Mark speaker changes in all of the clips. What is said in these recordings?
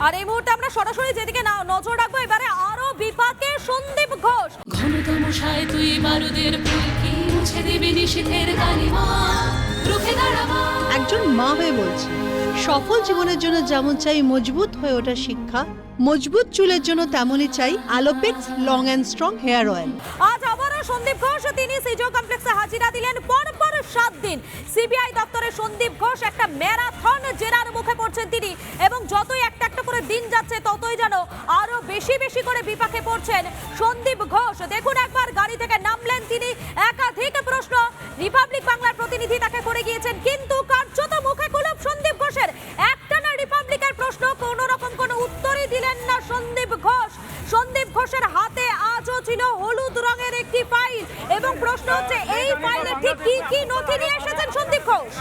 Speaker 1: আর এই মুহূর্তে আমরা সরাসরি যেদিকে না- নজর রাখব এবারে আরও বিপাকে সন্দীপ ঘোষ।
Speaker 2: ঘনতম সায় তুই বারুদের ফুলকি মুছে দিবি নিষেধের কালিমা রুখে দাঁড়াবা
Speaker 3: একজন মা হয়ে বলছি সফল জীবনের জন্য যেমন চাই মজবুত হয়ে ওঠা শিক্ষা মজবুত চুলের জন্য তেমনই চাই Alopex long and strong
Speaker 1: hair oil. Sandip Ghosh তিনি সিজো কমপ্লেক্সে হাজিরা দিলেন। পরপর সাত দিন সিবিআই দপ্তরে সন্দীপ ঘোষ একটা ম্যারাথন জেরার মুখে পড়ছেন তিনি এবং যতই একটা একটা করে দিন যাচ্ছে, ততই যেন আরও বেশি বেশি করে বিপাকে পড়ছেন সন্দীপ ঘোষ। দেখুন একবার গাড়ি থেকে নামলেন তিনি। একাধিক প্রশ্ন, রিপাবলিক বাংলার প্রতিনিধি তাকে করে গিয়েছেন, কিন্তু কার্যত মুখে কুলুপ সন্দীপ ঘোষের একটানা রিপাবলিকের প্রশ্ন কোন রকম কোনো উত্তরই দিলেন না সন্দীপ ঘোষ সন্দীপ ঘোষের হাতে আজও ছিল হলুদ রঙের একটি ফাইল এবং প্রশ্ন হচ্ছে এই ফাইলে ঠিক কি কি নথি নিয়ে এসেছেন সন্দীপ ঘোষ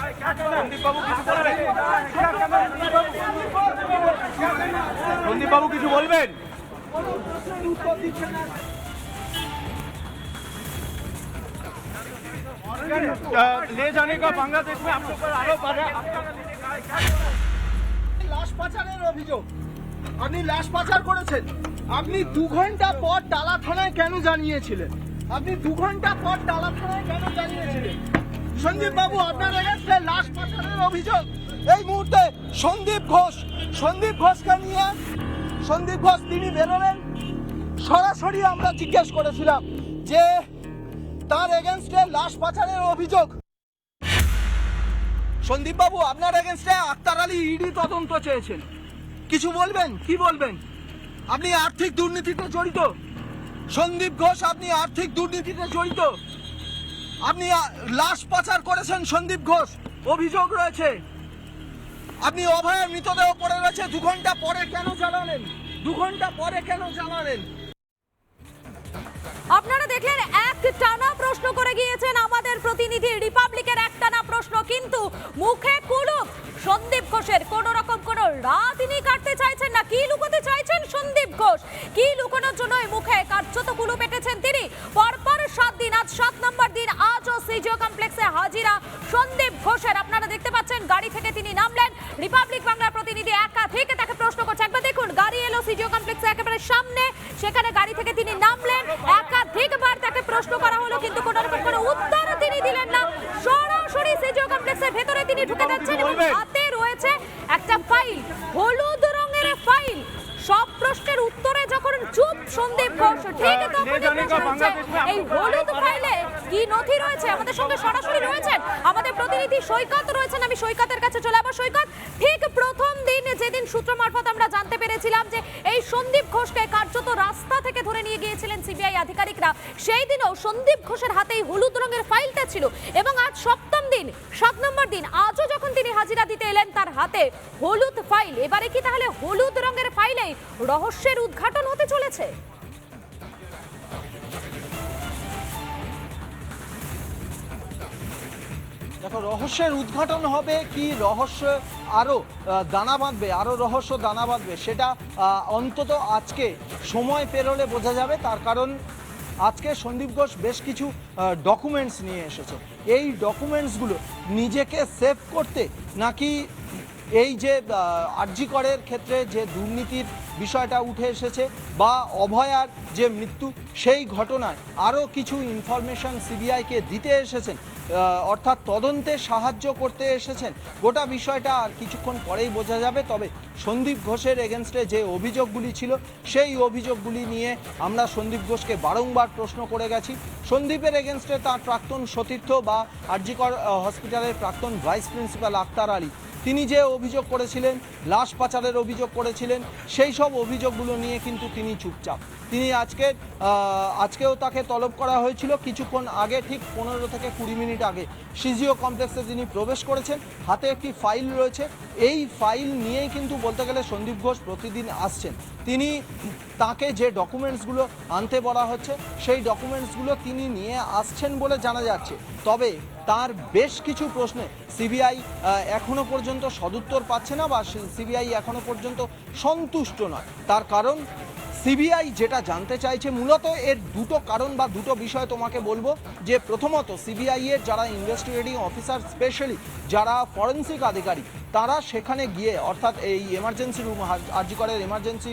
Speaker 4: সন্দীপ বাবু কিছু বলবেন अ, ले जाने का बांग्लादेश में आपके ऊपर आरोप आ रहा है
Speaker 5: লাশ পাচারের অভিযোগ আপনি লাশ পাচার করেছেন আপনি দু ঘন্টা পর টালা থানায় কেন জানিয়েছিলেন আপনি দু ঘন্টা পর টালা থানায় কেন জানিয়েছিলেন সন্দীপ বাবু আপনার এগেন্স্টে লাশ পাচারের অভিযোগ এই মুহূর্তে সন্দীপ ঘোষ সন্দীপ ঘোষকে নিয়ে সন্দীপ ঘোষ তিনি বেরোলেন। সরাসরি আমরা জিজ্ঞেস করেছিলাম যে, তার এগেনস্টে লাশ পাচারের অভিযোগ। সন্দীপ বাবু আপনার এগেনস্টে আক্তার আলী ইডি তদন্ত চেয়েছেন। কিছু বলবেন? কি বলবেন? আপনি আর্থিক দুর্নীতিতে জড়িত। সন্দীপ ঘোষ আপনি আর্থিক দুর্নীতিতে জড়িত। আপনি লাশ পাচার করেছেন সন্দীপ ঘোষ অভিযোগ রয়েছে। আপনি অভয়ের মৃতদেহ পড়ে রয়েছে, দু ঘণ্টা পরে কেন জানালেন দু ঘণ্টা পরে কেন জানালেন
Speaker 1: আপনারা দেখলেন এক টানা প্রশ্ন করে গিয়েছেন আমাদের প্রতিনিধি। রিপাবলিকের এক টানা প্রশ্ন, কিন্তু মুখে কুলুপ। সন্দীপ ঘোষের কোন রকম কোন রাত তিনি কাটতে চাইছেন না, কি লুকোতে চাইছেন সন্দীপ ঘোষ? কি লুকোনোর জন্য মুখে কার্যত কুলুপ এঁটেছেন তিনি? পরপর সাত দিন, আজ সাত নম্বর দিন, আজও সিজিও কমপ্লেক্সে হাজিরা সন্দীপ ঘোষের। আপনারা দেখতে পাচ্ছেন, গাড়ি থেকে তিনি নামলেন। রিপাবলিক বাংলার প্রতিনিধি একা থেকে তাকে প্রশ্ন করছে। একবার দেখুন, গাড়ি এলো সিজিও কমপ্লেক্সে একেবারে সামনে, সেখানে গাড়ি তিনি নামলেন একাধিকবার তাকে প্রশ্ন করা হলো কিন্তু কোনো রকম কোনো উত্তর তিনি দিলেন না সরাসরি সিজিও কমপ্লেক্সের ভেতরে তিনি ঢুকে যাচ্ছেন এবং
Speaker 4: বলবেন?
Speaker 1: হাতে রয়েছে একটা ফাইল হলুদ রঙের ফাইল সব প্রশ্নের উত্তরে যখন চুপ সন্দীপ ঘোষ ঠিক
Speaker 4: বাংলাদেশ মে
Speaker 1: এই হলুদ ফাইলে কি নথি রয়েছে? আমাদের সঙ্গে সরাসরি রয়েছেন আমাদের প্রতিনিধি সৈকত রয়েছেন। আমি সৈকতের কাছে চলে যাব। সৈকত ঠিক প্রথম দিন যেদিন সূত্র মারফত আমরা জানতে পেরেছিলাম যে এই সন্দীপ ঘোষকে কার্যত রাস্তা থেকে ধরে নিয়ে গিয়েছিলেন সিবিআই আধিকারিকরা সেই দিনও সন্দীপ ঘোষের হাতেই হলুদ রঙের ফাইলটা ছিল এবং আজ সপ্তম দিন, সাত নম্বর দিন, আজও যখন তিনি হাজিরা দিতে এলেন তার হাতে হলুদ ফাইল এবারে কি তাহলে হলুদ রঙের ফাইলেই রহস্যের উদ্ঘাটন হতে চলেছে?
Speaker 5: দেখো, রহস্যের উদ্ঘাটন হবে কি রহস্য? আরও দানা বাঁধবে আরও রহস্য দানা বাঁধবে, সেটা অন্তত আজকে সময় পেরোলে বোঝা যাবে। তার কারণ আজকে সন্দীপ ঘোষ বেশ কিছু ডকুমেন্টস নিয়ে এসেছে। এই ডকুমেন্টসগুলো নিজেকে সেভ করতে নাকি এই যে আরজি করের ক্ষেত্রে যে দুর্নীতির বিষয়টা উঠে এসেছে বা অভয়ার যে মৃত্যু, সেই ঘটনায় আরও কিছু ইনফরমেশন সিবিআইকে দিতে এসেছেন অর্থাৎ তদন্তে সাহায্য করতে এসেছেন, গোটা বিষয়টা আর কিছুক্ষণ পরেই বোঝা যাবে। তবে সন্দীপ ঘোষের এগেনস্টে যে অভিযোগগুলি ছিল, সেই অভিযোগগুলি নিয়ে আমরা সন্দীপ ঘোষকে বারংবার প্রশ্ন করে গেছি। সন্দীপের এগেনস্টে তার প্রাক্তন সতীর্থ বা আরজিকর হসপিটালের প্রাক্তন ভাইস প্রিন্সিপাল আক্তার আলী। তিনি যে অভিযোগ করেছিলেন, লাশ পাচারের অভিযোগ করেছিলেন, সেই সব অভিযোগগুলো নিয়ে কিন্তু তিনি চুপচাপ। তিনি আজকে আজকেও তাকে তলব করা হয়েছিল কিছুক্ষণ আগে, ঠিক পনেরো থেকে কুড়ি মিনিট আগে। সিজিও কমপ্লেক্সে তিনি প্রবেশ করেছেন, হাতে একটি ফাইল রয়েছে। এই ফাইল নিয়েই কিন্তু বলতে গেলে সন্দীপ ঘোষ প্রতিদিন আসছেন। তিনি তাকে যে ডকুমেন্টসগুলো আনতে বলা হচ্ছে, সেই ডকুমেন্টসগুলো তিনি নিয়ে আসছেন বলে জানা যাচ্ছে। তবে তার বেশ কিছু প্রশ্নে সিবিআই এখনও পর্যন্ত সদুত্তর পাচ্ছে না বা সিবিআই এখনও পর্যন্ত সন্তুষ্ট নয়। তার কারণ সিবিআই যেটা জানতে চাইছে, মূলত এর দুটো কারণ বা দুটো বিষয় তোমাকে বলব। যে প্রথমত, সিবিআই এর যারা ইনভেস্টিগেটিং অফিসার, স্পেশালি যারা ফরেন্সিক আধিকারিক, তারা সেখানে গিয়ে, অর্থাৎ এই এমার্জেন্সি রুম আরজিকরের এমার্জেন্সি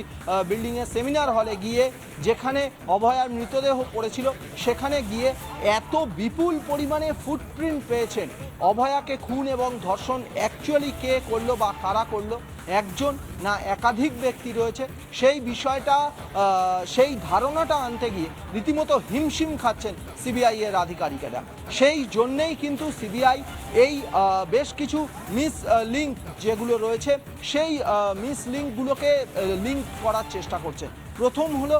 Speaker 5: বিল্ডিংয়ের সেমিনার হলে গিয়ে, যেখানে অভয়ার মৃতদেহ পড়েছিল, সেখানে গিয়ে এত বিপুল পরিমাণে ফুটপ্রিন্ট পেয়েছেন। অভয়াকে খুন এবং ধর্ষণ অ্যাকচুয়ালি কে করল বা কারা করল? একজন না একাধিক ব্যক্তি রয়েছে, সেই বিষয়টা সেই ধারণাটা আনতে গিয়ে রীতিমতো হিমশিম খাচ্ছেন সিবিআই এর আধিকারিকেরা। সেই জন্যেই কিন্তু সিবিআই এই বেশ কিছু মিস লিঙ্ক যেগুলো রয়েছে, সেই মিস লিঙ্কগুলোকে লিঙ্ক করার চেষ্টা করছে। প্রথম হলো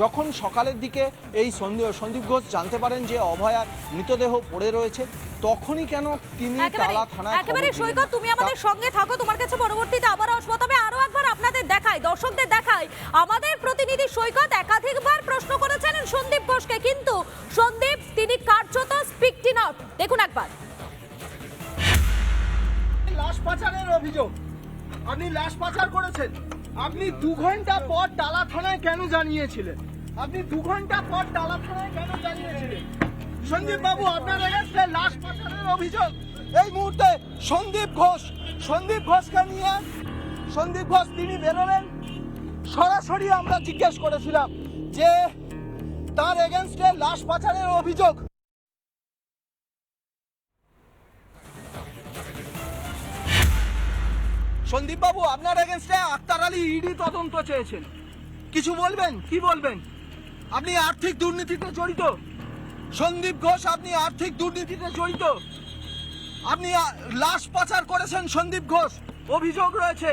Speaker 5: যখন সকালের দিকে এই সন্দীপ সন্দীপ ঘোষ জানতে পারেন যে অভয়ার মৃতদেহ পড়ে রয়েছে তখনই কেন তিনি টালা থানায়
Speaker 1: একেবারে সৈকত তুমি আমাদের সঙ্গে থাকো তোমার কাছে পরবর্তীতে আবার আসব। তবে আরও একবার আপনাদের দেখাই দর্শকদের দেখাই আমাদের প্রতিনিধি সৈকত একাধিকবার প্রশ্ন করেছেন সন্দীপ ঘোষকে কিন্তু সন্দীপ তিনি কার্যত স্পিকটি নট দেখুন একবার।
Speaker 5: লাশ পাচারের অভিযোগ আপনি লাশ পাচার করেছেন। আপনি দু ঘণ্টা পর টালা থানায় কেন জানিয়েছিলেন? আপনি দু ঘণ্টা পর টালা থানায় কেন জানিয়েছিলেন? সন্দীপ বাবু, আপনার এগেস্টে লাশ পাচারের অভিযোগ। এই মুহূর্তে সন্দীপ ঘোষ সন্দীপ ঘোষকে নিয়ে সন্দীপ ঘোষ তিনি বেরোলেন। সরাসরি আমরা জিজ্ঞেস করেছিলাম যে তার এগেনস্টে লাশ পাচারের অভিযোগ সন্দীপ বাবু আপনার এগেনস্টে আক্তার আলী ইডি তদন্ত চেয়েছেন। কিছু বলবেন? কি বলবেন? আপনি আর্থিক দুর্নীতিতে জড়িত। সন্দীপ ঘোষ, আপনি আর্থিক দুর্নীতিতে জড়িত। আপনি লাশ পাচার করেছেন সন্দীপ ঘোষ। অভিযোগ রয়েছে।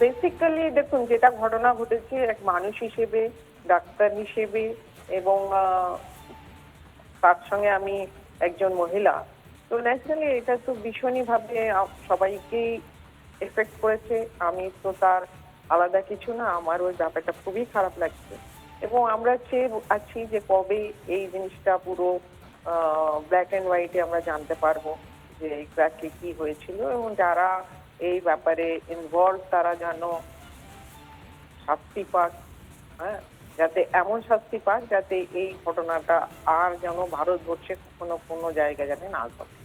Speaker 6: বেসিক্যালি দেখুন, যেটা ঘটনা ঘটেছে, এক মানুষ হিসেবে, ডাক্তার হিসেবে, এবং তার সঙ্গে আমি একজন মহিলা। তো ন্যাচারালি এটা তো ভীষণই ভাবে সবাইকেই এফেক্ট করেছে। আমি তো তার আলাদা কিছু না, আমার ওই ব্যাপারটা খুবই খারাপ লাগছে। এবং আমরা চেয়ে আছি যে কবে এই জিনিসটা পুরো ব্ল্যাক অ্যান্ড হোয়াইটে আমরা জানতে পারব যে এক্স্যাক্টলি কি হয়েছিল। এবং যারা এই ব্যাপারে ইনভলভ তারা যেন শাস্তি পাক হ্যাঁ? যাতে এমন শাস্তি পাক যাতে এই ঘটনাটা আর যেন ভারতবর্ষে কোনো কোনো জায়গায় যাতে না ঘটে।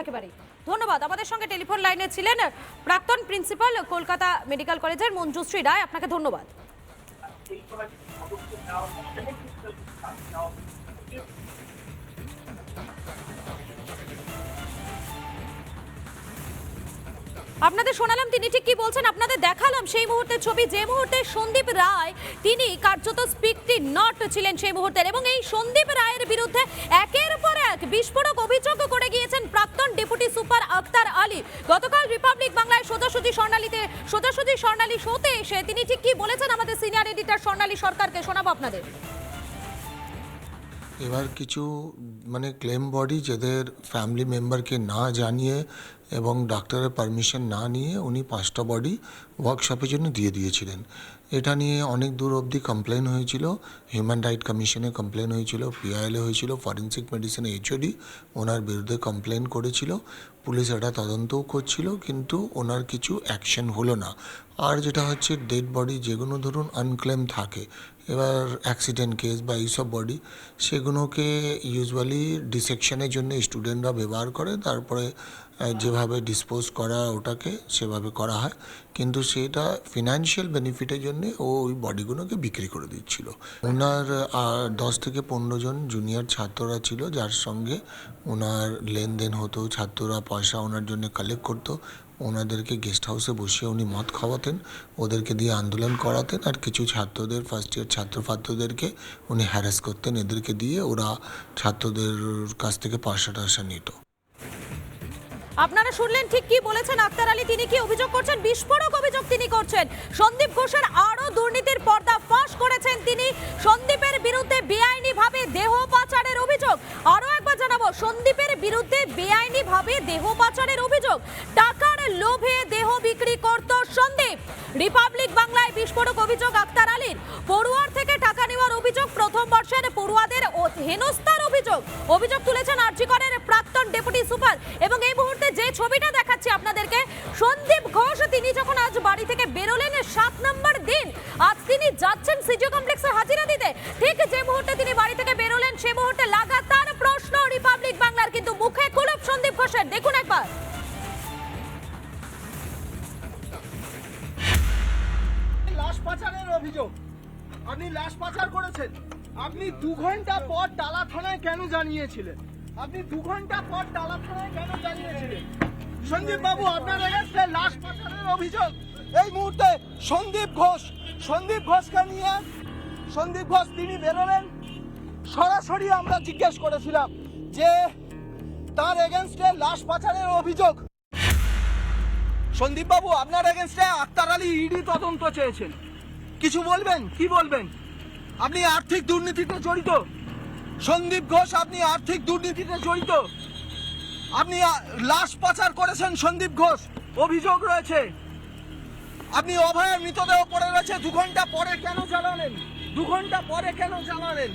Speaker 1: একেবারে ধন্যবাদ। আমাদের সঙ্গে টেলিফোন লাইনে ছিলেন প্রাক্তন প্রিন্সিপাল কলকাতা মেডিকেল কলেজের মঞ্জুশ্রী রায়। আপনাকে ধন্যবাদ। আপনাদের শোনালাম, তিনি ঠিক কি বলছেন? আপনাদের দেখালাম সেই মুহূর্তের ছবি, যে মুহূর্তে সন্দীপ রায়, তিনি কার্যত স্পিকটি নট ছিলেন সেই মুহূর্তের। এবং এই সন্দীপ রায়ের বিরুদ্ধে একের পর এক বিস্ফোরক অভিযোগ করে গিয়েছেন প্রাক্তন ডেপুটি সুপার আক্তার আলী। গতকাল রিপাবলিক বাংলায় সোজাসুজি স্বর্ণালীতে, সোজাসুজি স্বর্ণালী শোতে এসে তিনি ঠিক কি বলেছেন আমাদের সিনিয়র এডিটর স্বর্ণালী সরকারকে? শোনাবো আপনাদের।
Speaker 7: এবার কিছু মানে ক্লেম বডি যাদের ফ্যামিলি মেম্বারকে না জানিয়ে এবং ডাক্তারের পারমিশন না নিয়ে উনি পাঁচটা বডি ওয়ার্কশপের জন্য দিয়ে দিয়েছিলেন। এটা নিয়ে অনেক দূর অবধি কমপ্লেন হয়েছিল। হিউম্যান রাইট কমিশনে কমপ্লেন হয়েছিল পিআইএলে হয়েছিল ফরেন্সিক মেডিসিনে এইচওডি ওনার বিরুদ্ধে কমপ্লেন করেছিল। পুলিশ এটা তদন্তও করছিল, কিন্তু ওনার কিছু অ্যাকশন হলো না। আর যেটা হচ্ছে ডেড বডি যেগুলো ধরুন আনক্লেম থাকে, এবার অ্যাক্সিডেন্ট কেস বা এইসব বডি সেগুলোকে ইউজুয়ালি ডিসেকশনের জন্য স্টুডেন্টরা ব্যবহার করে, তারপরে যেভাবে ডিসপোজ করা ওটাকে সেভাবে করা হয়। কিন্তু সেটা ফিনান্সিয়াল বেনিফিটের জন্য ও ওই বডিগুলোকে বিক্রি করে দিচ্ছিল। ওনার দশ থেকে পনেরো জন জুনিয়র ছাত্ররা ছিল, যার সঙ্গে ওনার লেনদেন হতো, ছাত্ররা পয়সা ওনার জন্য কালেক্ট করতো। ওনাদেরকে গেস্ট হাউসে বসিয়ে উনি মদ খাওয়াতেন, ওদেরকে দিয়ে আন্দোলন করাতেন আর কিছু ছাত্রদের ফার্স্ট ইয়ার ছাত্র ছাত্রদেরকে উনি হ্যারাস করতেন। এদেরকে দিয়ে ওরা ছাত্রদের কাছ থেকে পয়সা টয়সা নিত।
Speaker 1: আপনারা শুনলেন ঠিক কি বলেছেন আক্তার আলী? তিনি কি অভিযোগ করছেন? বিস্ফোরক অভিযোগ তিনি করছেন। সন্দীপ ঘোষের আরও দুর্নীতির পর্দা ফাঁস করেছেন তিনি। সন্দীপের বিরুদ্ধে বেআইনি ভাবে দেহ পাচারের অভিযোগ। আরও একবার জানাব, সন্দীপের বিরুদ্ধে বেআইনি ভাবে দেহ পাচারের অভিযোগ। টাকার লোভে দেহ বিক্রি করত সন্দীপ। রিপাবলিক বাংলায় বিস্ফোরক অভিযোগ আক্তার আলীর। পড়ুয়ার প্রথম পড়ুয়াদের হেনস্থার অভিযোগ। অভিযোগ তুলেছেন আরজিকরের প্রাক্তন ডেপুটি সুপার। এবং এই মুহূর্তে যে ছবিটা দেখাচ্ছি আপনাদেরকে, সন্দীপ ঘোষ, তিনি যখন আজ বাড়ি থেকে বেরোলেন, সাত নম্বর দিন আজ তিনি যাচ্ছেন সিজিও কমপ্লেক্সে হাজিরা দিতে। ঠিক যে মুহূর্তে তিনি বাড়ি থেকে বেরোলেন, সে মুহূর্তে লাগাতার প্রশ্ন, রিপাবলিক বাংলার কিন্তু মুখে কুলুপ সন্দীপ ঘোষ ঘোষের। দেখুন একবার।
Speaker 5: লাশ পাচারের অভিযোগ। আপনি লাশ পাচার করেছেন। আপনি দু ঘণ্টা পর টালা থানায় কেন জানিয়েছিলেন? আপনি দু ঘণ্টা পর টালা থানায় কেন জানিয়েছিলেন? সন্দীপ বাবু, আপনার এগেন্স্টে লাশ পাচারের অভিযোগ। এই মুহূর্তে সন্দীপ ঘোষ সন্দীপ ঘোষকে নিয়ে সন্দীপ ঘোষ তিনি বেরোলেন। সরাসরি আমরা জিজ্ঞেস করেছিলাম যে তার এগেনস্টে লাশ পাচারের অভিযোগ। সন্দীপ বাবু, আপনার এগেনস্টে আক্তার আলী ইডি তদন্ত চেয়েছেন। কিছু বলবেন? কি বলবেন? আপনি আর্থিক দুর্নীতিতে জড়িত। সন্দীপ ঘোষ, আপনি আর্থিক দুর্নীতিতে জড়িত। আপনি লাশ পাচার করেছেন সন্দীপ ঘোষ। অভিযোগ রয়েছে। আপনি অভয়ের মৃতদেহ পড়ে রয়েছে। দু ঘণ্টা পরে কেন জানালেন দু ঘণ্টা পরে কেন জানালেন